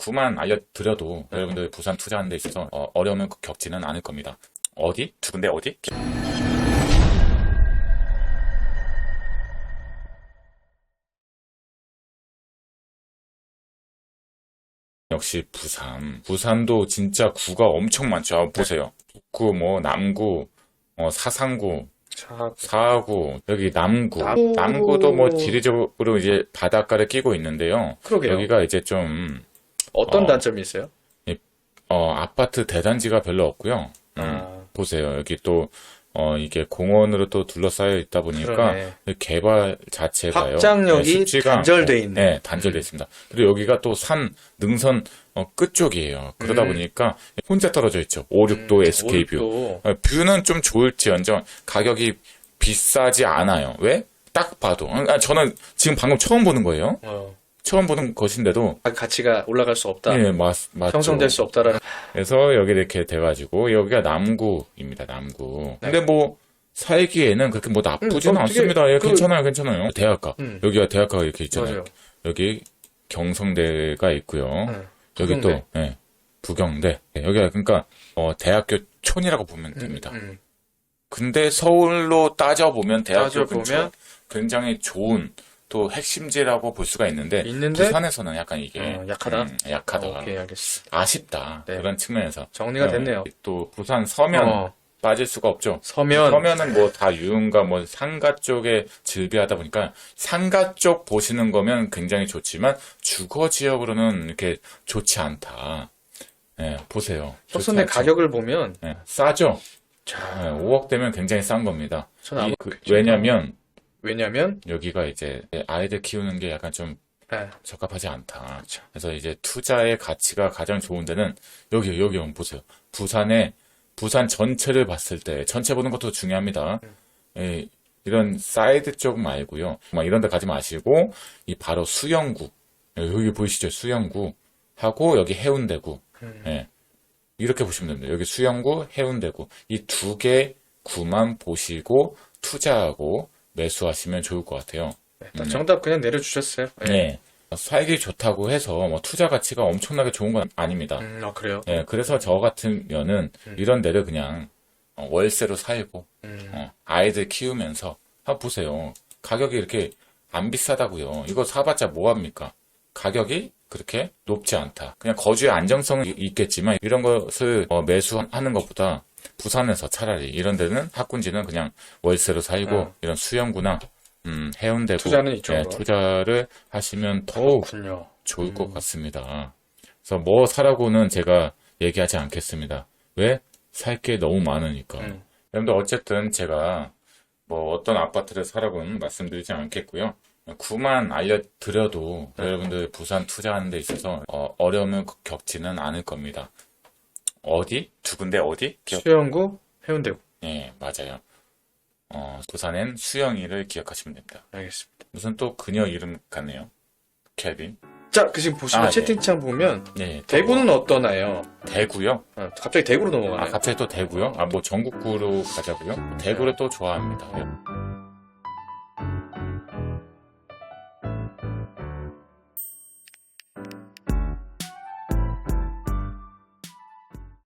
구만 알려드려도 여러분들 부산 투자하는 데 있어서 어, 어려움을 겪지는 않을 겁니다. 어디? 두 군데 어디? 역시 부산. 부산도 진짜 구가 엄청 많죠. 한번 보세요. 북구, 뭐 남구, 어, 사상구, 자, 사하구, 여기 남구. 남- 남구 도 뭐 지리적으로 이제 바닷가를 끼고 있는데요. 그러게요. 여기가 이제 좀, 어떤 어. 단점이 있어요? 어, 아파트 대단지가 별로 없고요. 음, 아. 보세요. 여기 또, 어, 이게 공원으로 또 둘러싸여 있다 보니까 그러네. 이 개발 자체가요. 확장력이 네, 단절돼 있네. 네, 단절돼 있습니다. 그리고 여기가 또 산, 능선, 어, 끝쪽이에요. 그러다 음. 보니까 혼자 떨어져 있죠. 5, 6도 SK 뷰. 또 어, 뷰는 좀 좋을지언정 가격이 비싸지 않아요. 왜? 딱 봐도. 아, 저는 지금 방금 처음 보는 거예요. 어, 처음 보는 것인데도 가치가 올라갈 수 없다. 예, 맞, 맞죠. 형성될 수 없다라는. 그래서 여기 이렇게 돼가지고 여기가 남구입니다. 남구. 네. 근데 뭐 살기에는 그렇게 뭐 나쁘지는 음, 어, 되게 않습니다. 예, 그- 괜찮아요, 괜찮아요. 대학가 음. 여기가 대학가가 이렇게 있잖아요. 맞아요. 여기 경성대가 있고요. 음, 여기 부경대. 또 예, 부경대. 예, 여기가 그러니까 어, 대학교 촌이라고 보면 됩니다. 음, 근데 서울로 따져 보면 대학교 따져보면 근처 굉장히 좋은 또 핵심지라고 볼 수가 있는데 있는데 부산에서는 약간 이게 어, 약하다? 음, 약하다. 오케이 알겠습니다. 아쉽다. 네. 그런 측면에서 정리가 됐네요. 또 부산 서면 어, 빠질 수가 없죠. 서면 서면은 뭐 다 유흥가 뭐 상가 쪽에 즐비하다 보니까 상가 쪽 보시는 거면 굉장히 좋지만 주거 지역으로는 이렇게 좋지 않다. 예, 보세요. 않죠. 가격을 보면 예, 싸죠. 자, 예, 5억 되면 굉장히 싼 겁니다. 저는 이- 아마 그- 그- 왜냐면 왜냐면 여기가 이제 아이들 키우는 게 약간 좀 예, 적합하지 않다. 그렇죠. 그래서 이제 투자의 가치가 가장 좋은 데는 여기 여기 한번 보세요. 부산에 부산 전체를 봤을 때 전체 보는 것도 중요합니다. 예, 이런 사이드 쪽 말고요. 막 이런 데 가지 마시고 이 바로 수영구 예, 여기 보이시죠? 수영구 하고 여기 해운대구 음. 예, 이렇게 보시면 됩니다. 여기 수영구, 해운대구 이 두 개 구만 보시고 투자하고 매수하시면 좋을 것 같아요. 네, 정답 그냥 내려주셨어요. 예. 네. 살기 좋다고 해서 뭐 투자 가치가 엄청나게 좋은 건 아닙니다. 음, 아 그래요. 예, 그래서 저 같으면은 이런 데를 그냥 어, 월세로 살고 음, 어, 아이들 키우면서 한번 보세요. 가격이 이렇게 안 비싸다고요. 이거 사봤자 뭐 합니까? 가격이 그렇게 높지 않다. 그냥 거주의 안정성은 이- 있겠지만 이런 것을 어, 매수하는 것보다 부산에서 차라리 이런 데는 학군지는 그냥 월세로 살고 어. 이런 수영구나 음, 해운대구 투자는 예, 이쪽으로. 투자를 하시면 더욱 그렇군요. 좋을 음. 것 같습니다. 그래서 뭐 사라고는 제가 얘기하지 않겠습니다. 왜? 살 게 너무 많으니까. 음. 여러분들 어쨌든 제가 뭐 어떤 아파트를 사라고는 말씀드리지 않겠고요. 구만 알려드려도 여러분들 부산 투자하는 데 있어서 어, 어려움을 겪지는 않을 겁니다. 어디? 두 군데 어디? 기억? 수영구, 해운대구. 예, 맞아요. 어, 부산엔 수영이를 기억하시면 됩니다. 알겠습니다. 무슨 또 그녀 이름 같네요. 케빈. 자, 그 지금 보시면 아, 네. 채팅창 보면 네, 대구는 어떠나요? 대구요? 어, 갑자기 대구로 아, 넘어가네요. 갑자기 또 대구요? 아, 뭐 전국구로 가자고요? 대구를 또 좋아합니다. 예.